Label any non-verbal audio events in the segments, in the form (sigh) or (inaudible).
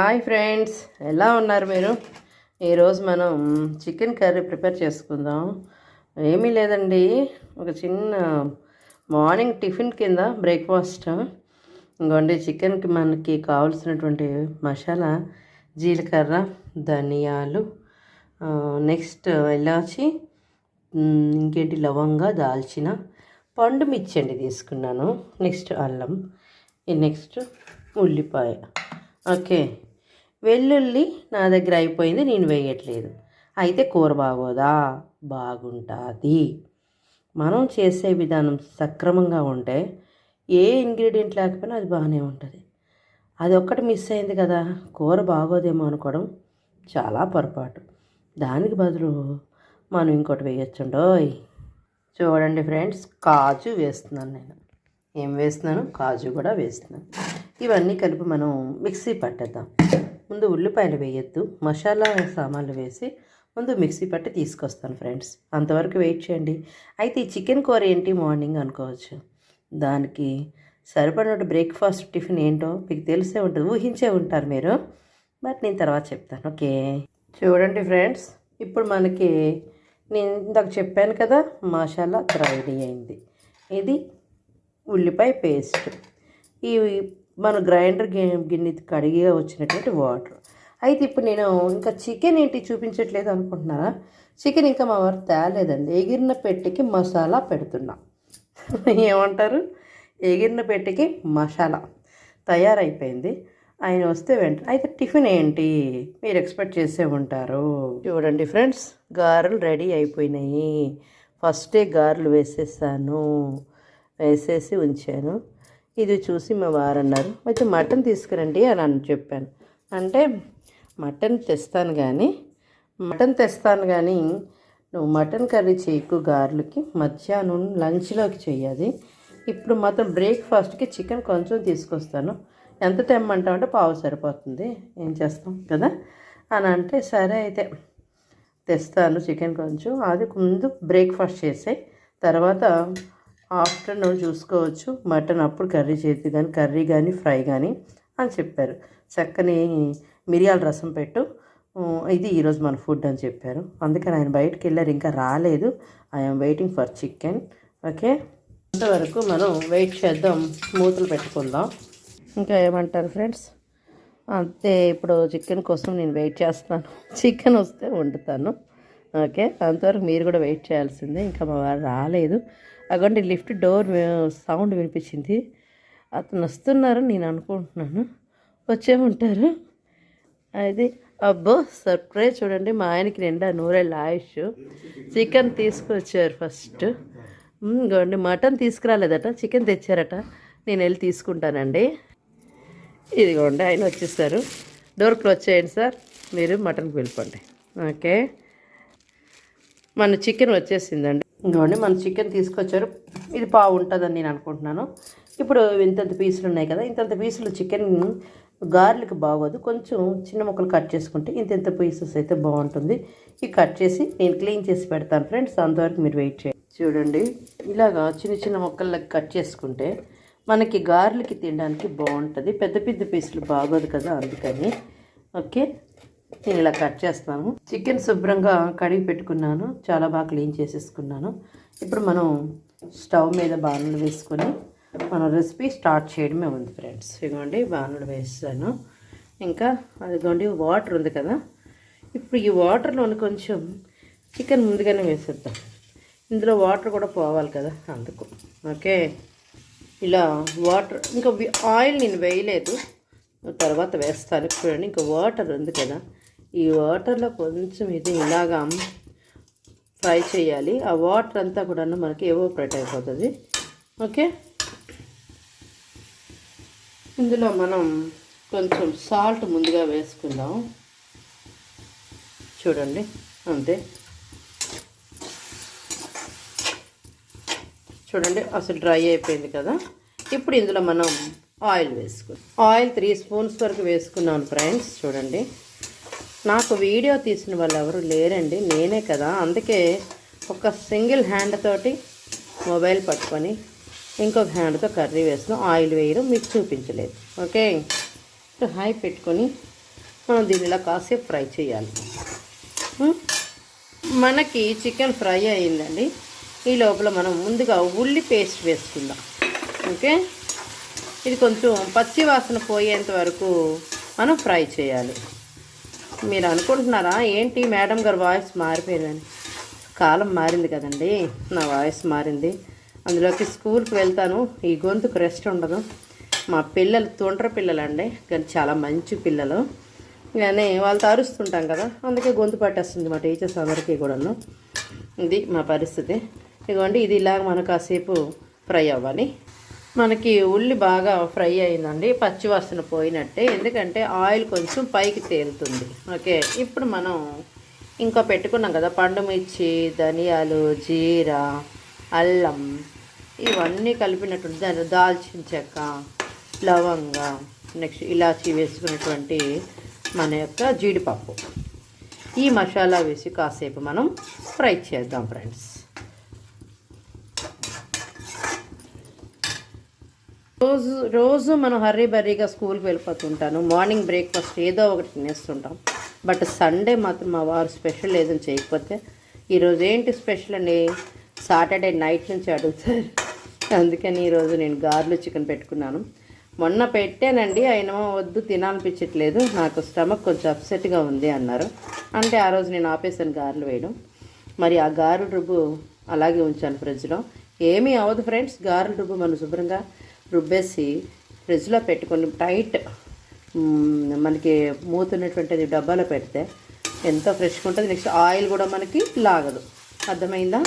Hi friends ఎలా ఉన్నారు మీరు? ఈరోజు మనం చికెన్ కర్రీ ప్రిపేర్ చేసుకుందాం. ఏమీ లేదండి ఒక చిన్న మార్నింగ్ టిఫిన్ కింద బ్రేక్ఫాస్ట్. ఇంకోండి చికెన్కి మనకి కావాల్సినటువంటి మసాలా జీలకర్ర ధనియాలు నెక్స్ట్ ఇలాచి ఇంకేంటి లవంగా దాల్చిన పండు మిర్చండి తీసుకున్నాను. నెక్స్ట్ అల్లం ఈ నెక్స్ట్ ఉల్లిపాయ. ఓకే వెల్లుల్లి నా దగ్గర అయిపోయింది నేను వేయట్లేదు. అయితే కూర బాగోదా? బాగుంటుంది. మనం చేసే విధానం సక్రమంగా ఉంటే ఏ ఇంగ్రీడియంట్ లేకపోయినా అది బాగానే ఉంటుంది. అది ఒక్కటి మిస్ అయింది కదా కూర బాగోదేమో అనుకోవడం చాలా పొరపాటు. దానికి బదులు మనం ఇంకోటి వేయొచ్చుండోయ్ చూడండి ఫ్రెండ్స్ కాజు వేస్తున్నాను నేను. ఏం వేస్తున్నాను? కాజు కూడా వేస్తున్నాను. ఇవన్నీ కలిపి మనం మిక్సీ పట్టేద్దాం. ముందు ఉల్లిపాయలు వేయొద్దు మసాలా సామాన్లు వేసి ముందు మిక్సీ పట్టి తీసుకొస్తాను ఫ్రెండ్స్. అంతవరకు వెయిట్ చేయండి. అయితే ఈ చికెన్ కూర ఏంటి మార్నింగ్ అనుకోవచ్చు. దానికి సరిపడినట్టు బ్రేక్ఫాస్ట్ టిఫిన్ ఏంటో మీకు తెలిసే ఉంటుంది ఊహించే ఉంటారు మీరు. బట్ నేను తర్వాత చెప్తాను ఓకే? చూడండి ఫ్రెండ్స్ ఇప్పుడు మనకి నేను ఇందాక చెప్పాను కదా మసాలా రెడీ అయింది. ఇది ఉల్లిపాయ పేస్ట్. ఈ మన గ్రైండర్ గిన్నె కడిగి వచ్చినటువంటి వాటర్. అయితే ఇప్పుడు నేను ఇంకా చికెన్ ఏంటి చూపించట్లేదు అనుకుంటున్నారా? చికెన్ ఇంకా మా వారు తేలేదండి. ఎగిరిన పెట్టెకి మసాలా పెడుతున్నా. ఏమంటారు? ఎగిరిన పెట్టెకి మసాలా. తయారైపోయింది. ఆయన వస్తే వెంట అయితే టిఫిన్ ఏంటి? మీరు ఎక్స్పెక్ట్ చేసే ఉంటారు. చూడండి ఫ్రెండ్స్ గారెలు రెడీ అయిపోయినాయి. ఫస్టే గారెలు వేసేసాను. వేసేసి ఉంచాను. ఇది చూసి మా వారు అన్నారు అయితే మటన్ తీసుకురండి అని అని చెప్పాను. అంటే మటన్ తెస్తాను కానీ మటన్ తెస్తాను కానీ నువ్వు మటన్ కర్రీ చేయకు గార్లకి మధ్యాహ్నం లంచ్లోకి చెయ్యాలి ఇప్పుడు మాత్రం బ్రేక్ఫాస్ట్కి చికెన్ కొంచెం తీసుకొస్తాను. ఎంత తెమ్మంటావు అంటే పావు సరిపోతుంది. ఏం చేస్తాం కదా? అని అంటే సరే అయితే తెస్తాను చికెన్ కొంచెం. అది ముందు బ్రేక్ఫాస్ట్ చేసాయి. తర్వాత ఆఫ్టర్నూన్ చూసుకోవచ్చు మటన్ అప్పుడు కర్రీ చేతి కానీ కర్రీ కానీ ఫ్రై కానీ అని చెప్పారు. చక్కని మిరియాల రసం పెట్టు. ఇది ఈరోజు మన ఫుడ్ అని చెప్పారు. అందుకని ఆయన బయటకు వెళ్ళారు ఇంకా రాలేదు. I'm waiting for chicken okay? అంతవరకు మనం వెయిట్ చేద్దాం. మూతలు పెట్టుకుందాం. ఇంకా ఏమంటారు ఫ్రెండ్స్ అంతే ఇప్పుడు చికెన్ కోసం నేను వెయిట్ చేస్తున్నాను. చికెన్ వస్తే వండుతాను. ఓకే? అంతవరకు మీరు కూడా వెయిట్ చేయాల్సిందే. ఇంకా మా వారు రాలేదు. అగోండి లిఫ్ట్ డోర్ సౌండ్ వినిపించింది. అతను వస్తున్నారు నేను అనుకుంటున్నాను. వచ్చే ఉంటారు. అది అబ్బో సర్ప్రైజ్ చూడండి. మా ఆయనకి నిండా నూరేళ్ళ ఆయుష్. చికెన్ తీసుకొచ్చారు ఫస్ట్. ఇంకోండి మటన్ తీసుకురాలేదట. చికెన్ తెచ్చారట. నేను వెళ్ళి తీసుకుంటానండి. ఇదిగోండి ఆయన వచ్చేసారు. డోర్ క్లోజ్ చేయండి సార్. మీరు మటన్కి వెళ్ళిపోండి. ఓకే. మన చికెన్ వచ్చేసిందండి. ఇంకోండి మన చికెన్ తీసుకొచ్చారు. ఇది పావు ఉంటుందని నేను అనుకుంటున్నాను. ఇప్పుడు ఇంతంత పీసులు ఉన్నాయి కదా ఇంతంత పీసులు చికెన్ గార్లిక్ బాగోదు. కొంచెం చిన్న ముక్కలు కట్ చేసుకుంటే ఇంత ఇంత పీసెస్ అయితే బాగుంటుంది. ఇవి కట్ చేసి నేను క్లీన్ చేసి పెడతాను ఫ్రెండ్స్ అంతవరకు మీరు వెయిట్ చేయండి. చూడండి ఇలాగా చిన్న చిన్న ముక్కలకి కట్ చేసుకుంటే మనకి గార్లిక్ తినడానికి బాగుంటుంది. పెద్ద పెద్ద పీసులు బాగోదు కదా అందుకని. ఓకే నేను ఇలా కట్ చేస్తాను చికెన్ శుభ్రంగా కడిగి పెట్టుకున్నాను. చాలా బాగా క్లీన్ చేసేసుకున్నాను. ఇప్పుడు మనం స్టవ్ మీద బాణలు వేసుకొని మనం రెసిపీ స్టార్ట్ చేయడమే ఉంది ఫ్రెండ్స్. ఇదిగోండి బాణలు వేసాను. ఇంకా అదిగోండి వాటర్ ఉంది కదా. ఇప్పుడు ఈ వాటర్లోని కొంచెం చికెన్ ముందుగానే వేసేద్దాం. ఇందులో వాటర్ కూడా పోవాలి కదా అందుకు. ఓకే? ఇలా వాటర్ ఇంకా ఆయిల్ నేను వేయలేదు. తర్వాత వేస్తాను. చూడండి ఇంకా వాటర్ ఉంది కదా. ఈ వాటర్లో కొంచెం ఇది ఇలాగా ఫ్రై చేయాలి. ఆ వాటర్ అంతా కూడా మనకి ఎవాపరేట్ అయిపోతుంది. ఓకే? ఇందులో మనం కొంచెం సాల్ట్ ముందుగా వేసుకుందాం. చూడండి అంతే. చూడండి అసలు డ్రై అయిపోయింది కదా. ఇప్పుడు ఇందులో మనం ఆయిల్ వేసుకుందాం ఆయిల్ త్రీ స్పూన్స్ వరకు వేసుకున్నాను ఫ్రెండ్స్ చూడండి. నాకు వీడియో తీసిన వాళ్ళు ఎవరు లేరండి నేనే కదా. అందుకే ఒక సింగిల్ హ్యాండ్ తోటి మొబైల్ పట్టుకొని ఇంకొక హ్యాండ్తో కర్రీ వేసిన ఆయిల్ వేయడం మీకు చూపించలేదు. ఓకే? హై పెట్టుకొని మనం దీనిలో కాసేపు ఫ్రై చేయాలి. మనకి చికెన్ ఫ్రై అయిందండి. ఈ లోపల మనం ముందుగా ఉల్లి పేస్ట్ వేసుకుందాం. ఓకే? ఇది కొంచెం పచ్చి వాసన పోయేంత వరకు మనం ఫ్రై చేయాలి. మీరు అనుకుంటున్నారా? ఏంటి మేడం గారు వాయిస్ మారిపోయిందని? కాలం మారింది కదండి. నా వాయిస్ మారింది. అందులోకి స్కూల్కి వెళ్తాను. ఈ గొంతుకు రెస్ట్ ఉండదు. మా పిల్లలు తొండ్ర పిల్లలండి. కానీ చాలా మంచి పిల్లలు. కానీ వాళ్ళతో అరుస్తుంటాం కదా. అందుకే గొంతు పట్టేస్తుంది మా టీచర్స్ అందరికీ కూడాను. ఇది మా పరిస్థితి. ఇదిగోండి ఇది ఇలాగ మనకు కాసేపు ఫ్రై అవ్వాలి. మనకి ఉల్లి బాగా ఫ్రై అయిందండి పచ్చివాసన పోయినట్టే. ఎందుకంటే ఆయిల్ కొంచెం పైకి తేలుతుంది. ఓకే ఇప్పుడు మనం ఇంకా పెట్టుకున్నాం కదా పండు మిర్చి ధనియాలు జీరా అల్లం ఇవన్నీ కలిపినటువంటి దాని దాల్చిన చెక్క లవంగ నెక్స్ట్ ఇలాచి వేసుకున్నటువంటి మన యొక్క జీడిపప్పు. ఈ మసాలా వేసి కాసేపు మనం ఫ్రై చేద్దాం ఫ్రెండ్స్. రోజు రోజు మనం హర్రీ బర్రీగా స్కూల్కి వెళ్ళిపోతుంటాను. మార్నింగ్ బ్రేక్ఫాస్ట్ ఏదో ఒకటి తినేస్తుంటాం. బట్ సండే మాత్రం మా వారు స్పెషల్ ఏదైనా చేయకపోతే ఈరోజు ఏంటి స్పెషల్ అని సాటర్డే నైట్ నుంచి అడుగుతారు. అందుకని ఈరోజు నేను గార్లు చికెన్ పెట్టుకున్నాను. మొన్న పెట్టానండి ఆయన వద్దు తినాలనిపించట్లేదు. నాకు స్టమక్ కొంచెం అప్సెట్గా ఉంది అన్నారు. అంటే ఆ రోజు నేను ఆపేసాను గారెలు వేయడం. మరి ఆ గారెలు రుబ్బు అలాగే ఉంచాను ఫ్రిడ్జ్లో. ఏమీ అవ్వదు ఫ్రెండ్స్ గారెలు రుబ్బు మనం శుభ్రంగా రుబ్బేసి ఫ్రిడ్జ్లో పెట్టుకొని టైట్ మనకి మూతున్నటువంటిది డబ్బాలో పెడితే ఎంతో ఫ్రెష్గా ఉంటుంది. నెక్స్ట్ ఆయిల్ కూడా మనకి లాగదు. అర్థమైందా?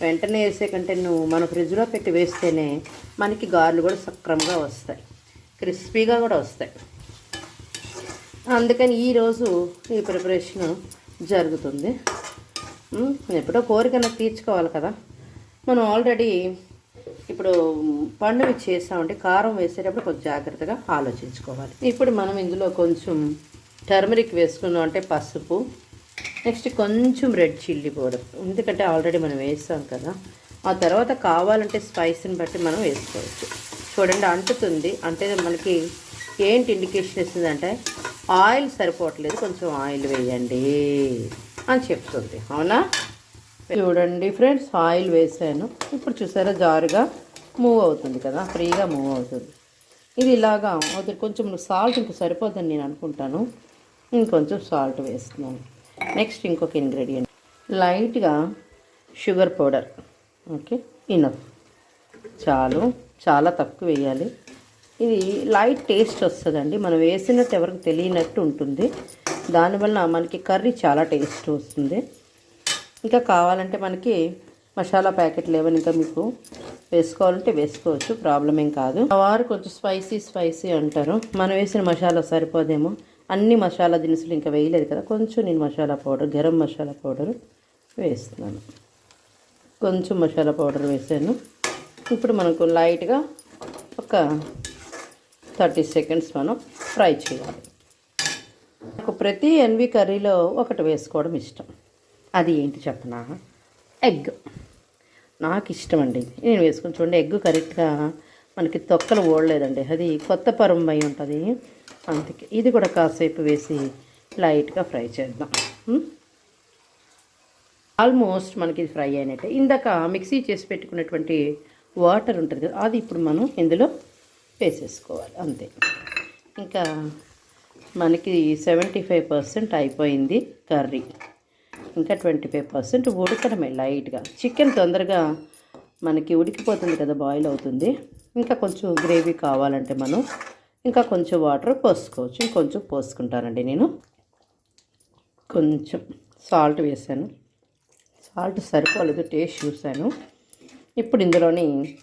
వెంటనే వేసే కంటే నువ్వు మనం ఫ్రిడ్జ్లో పెట్టి వేస్తేనే మనకి గారెలు కూడా సక్రమంగా వస్తాయి. క్రిస్పీగా కూడా వస్తాయి. అందుకని ఈరోజు ఈ ప్రిపరేషన్ జరుగుతుంది. ఎప్పుడో కోరికన తీర్చుకోవాలి కదా. మనం ఆల్రెడీ ఇప్పుడు పండుగ చేసామంటే కారం వేసేటప్పుడు కొంచెం జాగ్రత్తగా ఆలోచించుకోవాలి. ఇప్పుడు మనం ఇందులో కొంచెం టర్మరిక్ వేసుకున్నాం అంటే పసుపు నెక్స్ట్ కొంచెం రెడ్ చిల్లీ పౌడర్. ఎందుకంటే ఆల్రెడీ మనం వేసాం కదా. ఆ తర్వాత కావాలంటే స్పైస్ని బట్టి మనం వేసుకోవచ్చు. చూడండి అంటుతుంది. అంటే మనకి ఏంటి ఇండికేషన్ ఇస్తుందంటే ఆయిల్ సరిపోవట్లేదు కొంచెం ఆయిల్ వేయండి అని చెప్తుంది. అవునా? చూడండి ఫ్రెండ్స్ ఆయిల్ వేసాను. ఇప్పుడు చూసారా జారుగా మూవ్ అవుతుంది కదా ఫ్రీగా మూవ్ అవుతుంది. ఇది ఇలాగా అవుతుంది. కొంచెం సాల్ట్ ఇంక సరిపోదని నేను అనుకుంటాను. ఇంకొంచెం సాల్ట్ వేస్తున్నాను. నెక్స్ట్ ఇంకొక ఇంగ్రీడియంట్ లైట్గా షుగర్ పౌడర్ ఓకే ఇనఫ్ చాలు చాలా తక్కువ వేయాలి. ఇది లైట్ టేస్ట్ వస్తుందండి. మనం వేసినట్టు ఎవరికి తెలియనట్టు ఉంటుంది. దానివల్ల మనకి కర్రీ చాలా టేస్ట్ వస్తుంది. ఇంకా కావాలంటే మనకి మసాలా ప్యాకెట్లు ఏమైనా ఇంకా మీకు వేసుకోవాలంటే వేసుకోవచ్చు ప్రాబ్లం ఏం కాదు. వారు కొంచెం స్పైసీ స్పైసీ అంటారు. మనం వేసిన మసాలా సరిపోదేమో. అన్ని మసాలా దినుసులు ఇంకా వేయలేదు కదా. కొంచెం నేను మసాలా పౌడర్ గరం మసాలా పౌడర్ వేస్తున్నాను. కొంచెం మసాలా పౌడర్ వేసాను. ఇప్పుడు మనకు లైట్గా ఒక థర్టీ సెకండ్స్ మనం ఫ్రై చేయాలి. నాకు ప్రతి ఎన్వి కర్రీలో ఒకటి వేసుకోవడం ఇష్టం. అది ఏంటి చెప్పనా? ఎగ్ నాకు ఇష్టం అండి ఇది. నేను వేసుకొని చూడండి ఎగ్ కరెక్ట్గా మనకి తొక్కలు ఓడలేదండి అది కొత్త పరం అయి ఉంటుంది. అందుకే ఇది కూడా కాసేపు వేసి లైట్గా ఫ్రై చేద్దాం. ఆల్మోస్ట్ మనకి ఇది ఫ్రై అయినట్టే. ఇందాక మిక్సీ చేసి పెట్టుకున్నటువంటి వాటర్ ఉంటుంది కదా అది ఇప్పుడు మనం ఇందులో వేసేసుకోవాలి. అంతే. ఇంకా మనకి సెవెంటీ ఫైవ్ పర్సెంట్ అయిపోయింది కర్రీ. ఇంకా ట్వంటీ ఫైవ్ పర్సెంట్ ఉడకడమే లైట్గా. చికెన్ తొందరగా మనకి ఉడికిపోతుంది కదా బాయిల్ అవుతుంది. ఇంకా కొంచెం గ్రేవీ కావాలంటే మనం ఇంకా కొంచెం వాటర్ పోసుకోవచ్చు. ఇంకొంచెం పోసుకుంటానండి నేను. కొంచెం సాల్ట్ వేసాను. సాల్ట్ సరిపోలేదు టేస్ట్ చూశాను. ఇప్పుడు ఇందులోని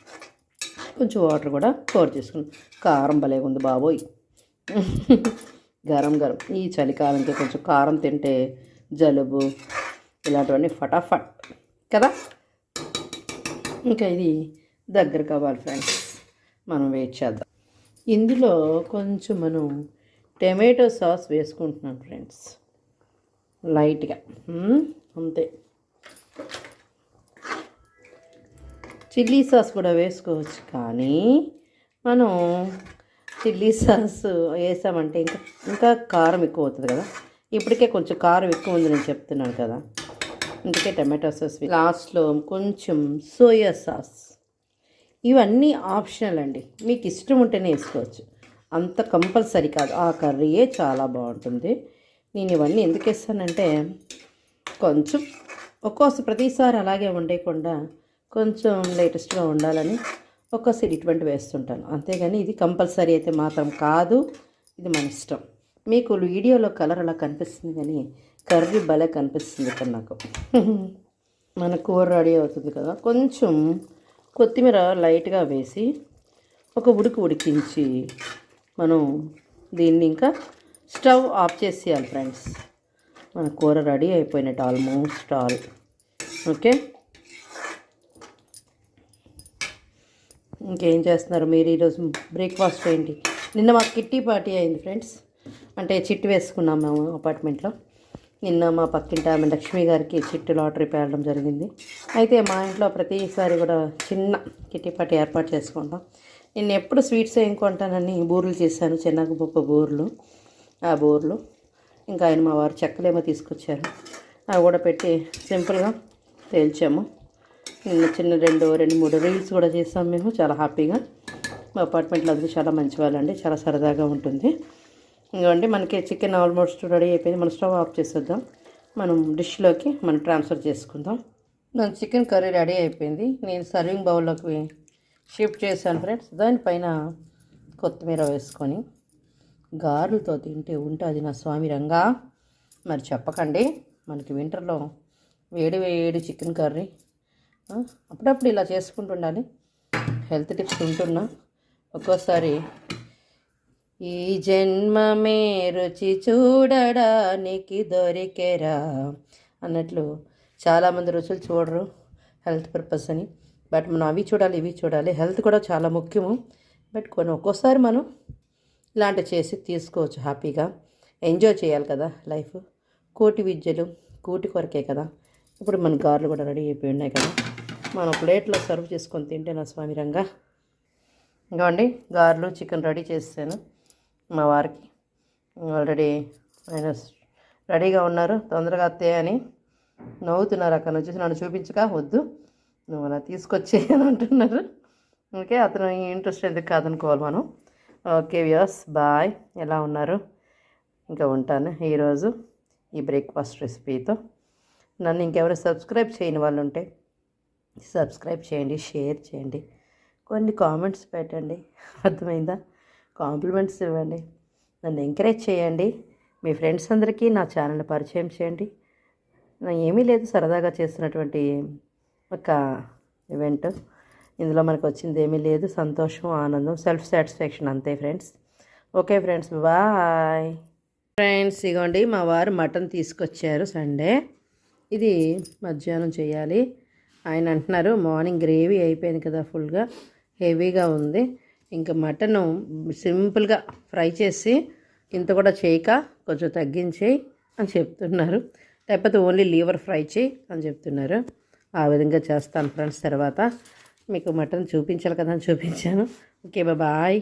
కొంచెం వాటర్ కూడా కోర్ చేసుకున్నాను. కారం భలే ఉంది బాబోయ్. (laughs) గరం గరం. ఈ చలికాలంకి కొంచెం కారం తింటే జలుబు ఇలాంటివన్నీ ఫటాఫట్ కదా? ఇంకా ఇది దగ్గర కావాలి ఫ్రెండ్స్. మనం వెయిట్ చేద్దాం. ఇందులో కొంచెం మనం టమాటో సాస్ వేసుకుంటున్నాం ఫ్రెండ్స్. లైట్గా అంతే. చిల్లీ సాస్ కూడా వేసుకోవచ్చు కానీ మనం చిల్లీ సాస్ వేసామంటే ఇంకా ఇంకా కారం ఎక్కువ అవుతుంది కదా? ఇప్పటికే కొంచెం కారం ఎక్కువ ఉంది నేను చెప్తున్నాను కదా. అందుకే టమాటో సాస్ లాస్ట్లో కొంచెం సోయా సాస్. ఇవన్నీ ఆప్షనల్ అండి. మీకు ఇష్టం ఉంటేనే వేసుకోవచ్చు. అంత కంపల్సరీ కాదు. ఆ కర్రీయే చాలా బాగుంటుంది. నేను ఇవన్నీ ఎందుకు వేస్తానంటే కొంచెం ఒక్కోసారి ప్రతిసారి అలాగే ఉండేయకుండా కొంచెం లేటెస్ట్గా ఉండాలని ఒక్కోసారి ఇటువంటి వేస్తుంటాను. అంతేగాని ఇది కంపల్సరీ అయితే మాత్రం కాదు. ఇది మన ఇష్టం. మీకు వీడియోలో కలర్ అలా కనిపిస్తుంది కానీ కర్రీ భలే కనిపిస్తుంది ఇక్కడ నాకు. మన కూర రెడీ అవుతుంది కదా. కొంచెం కొత్తిమీర లైట్గా వేసి ఒక ఉడికి ఉడికించి మనం దీన్ని ఇంకా స్టవ్ ఆఫ్ చేసేయాలి ఫ్రెండ్స్. మన కూర రెడీ అయిపోయినట్టు ఆల్మోస్ట్ ఆల్. ఓకే? ఇంకేం చేస్తున్నారు మీరు ఈరోజు బ్రేక్ఫాస్ట్ ఏంటి? నిన్న మాకు కిట్టి పార్టీ అయింది ఫ్రెండ్స్. అంటే చిట్టు వేసుకున్నాం మేము అపార్ట్మెంట్లో. నిన్న మా పక్కింటి ఆమె లక్ష్మి గారికి చిట్టు లాటరీ పేరడం జరిగింది. అయితే మా ఇంట్లో ప్రతిసారి కూడా చిన్న కిట్టిపాటి ఏర్పాటు చేసుకుంటాం. నేను ఎప్పుడు స్వీట్స్ ఏం కొంటానని బూరెలు చేశాను గొప్ప బూరెలు ఆ బూరెలు. ఇంకా ఆయన మా వారు చెక్కలేమో తీసుకొచ్చారు. అవి కూడా పెట్టి సింపుల్గా తేల్చాము. నిన్న చిన్న రెండు రెండు మూడు రీల్స్ కూడా చేసాం మేము చాలా హ్యాపీగా. మా అపార్ట్మెంట్లో అందరూ చాలా మంచి వాళ్ళండి చాలా సరదాగా ఉంటుంది. ఇంకోండి మనకి చికెన్ ఆల్మోస్ట్ రెడీ అయిపోయింది. మనం స్టవ్ ఆఫ్ చేసేద్దాం. మనం డిష్లోకి మనం ట్రాన్స్ఫర్ చేసుకుందాం. మన చికెన్ కర్రీ రెడీ అయిపోయింది. నేను సర్వింగ్ బౌల్లోకి షిఫ్ట్ చేశాను ఫ్రెండ్స్. దానిపైన కొత్తిమీర వేసుకొని గారెలతో తింటే ఉంటుంది నా స్వామి రంగా. మరి చెప్పకండి మనకి వింటర్లో వేడి వేడి చికెన్ కర్రీ. అప్పుడప్పుడు ఇలా చేసుకుంటుండాలి. హెల్త్ టిప్స్ ఉంటున్నా. ఒక్కోసారి ఈ జన్మమే రుచి చూడడానికి దొరికెరా అన్నట్లు చాలామంది రుచులు చూడరు హెల్త్ పర్పస్ అని. బట్ మనం అవి చూడాలి ఇవి చూడాలి. హెల్త్ కూడా చాలా ముఖ్యము. బట్ కొన్ని ఒక్కోసారి మనం ఇలాంటివి చేసి తీసుకోవచ్చు హ్యాపీగా. ఎంజాయ్ చేయాలి కదా లైఫ్. కోటి విద్యలు కూటి కొరకే కదా. ఇప్పుడు మన గారెలు కూడా రెడీ అయిపోయి ఉన్నాయి కదా. మనం ప్లేట్లో సర్వ్ చేసుకొని తింటే నా స్వామి రంగా. ఇంకోండి గారెలు చికెన్ రెడీ చేస్తాను మా వారికి. ఆల్రెడీ ఆయన రెడీగా ఉన్నారు. తొందరగా అత్తే అని నవ్వుతున్నారు. అక్కడ నుంచి నన్ను చూపించక వద్దు. నువ్వు అలా తీసుకొచ్చే అని అంటున్నారు. ఓకే అతను ఇంట్రెస్ట్ ఎందుకు కాదనుకోవాలి మనం. Okay views bye. ఎలా ఉన్నారు? ఇంకా ఉంటాను. ఈరోజు ఈ బ్రేక్ఫాస్ట్ రెసిపీతో. నన్ను ఇంకెవరు సబ్స్క్రైబ్ చేయని వాళ్ళు ఉంటే సబ్స్క్రైబ్ చేయండి షేర్ చేయండి. కొన్ని కామెంట్స్ పెట్టండి. అర్థమైందా? కాంప్లిమెంట్స్ ఇవ్వండి. నన్ను ఎంకరేజ్ చేయండి. మీ ఫ్రెండ్స్ అందరికీ నా ఛానల్ పరిచయం చేయండి. ఏమీ లేదు సరదాగా చేస్తున్నటువంటి ఒక ఈవెంట్ ఇందులో మనకు వచ్చింది ఏమీ లేదు. సంతోషం ఆనందం సెల్ఫ్ సాటిస్ఫాక్షన్ అంతే friends okay friends bye friends ఇగోండి మా వారు మటన్ తీసుకొచ్చారు సండే. ఇది మధ్యాహ్నం చేయాలి. ఆయన అంటున్నారు మార్నింగ్ గ్రేవీ అయిపోయింది కదా ఫుల్గా హెవీగా ఉంది. ఇంకా మటను సింపుల్గా ఫ్రై చేసి ఇంత కూడా చేయక కొంచెం తగ్గించేయి అని చెప్తున్నారు. లేకపోతే ఓన్లీ లీవర్ ఫ్రై చేయి అని చెప్తున్నారు. ఆ విధంగా చేస్తాను ఫ్రెండ్స్ తర్వాత. మీకు మటన్ చూపించాలి కదా అని చూపించాను. Okay bye.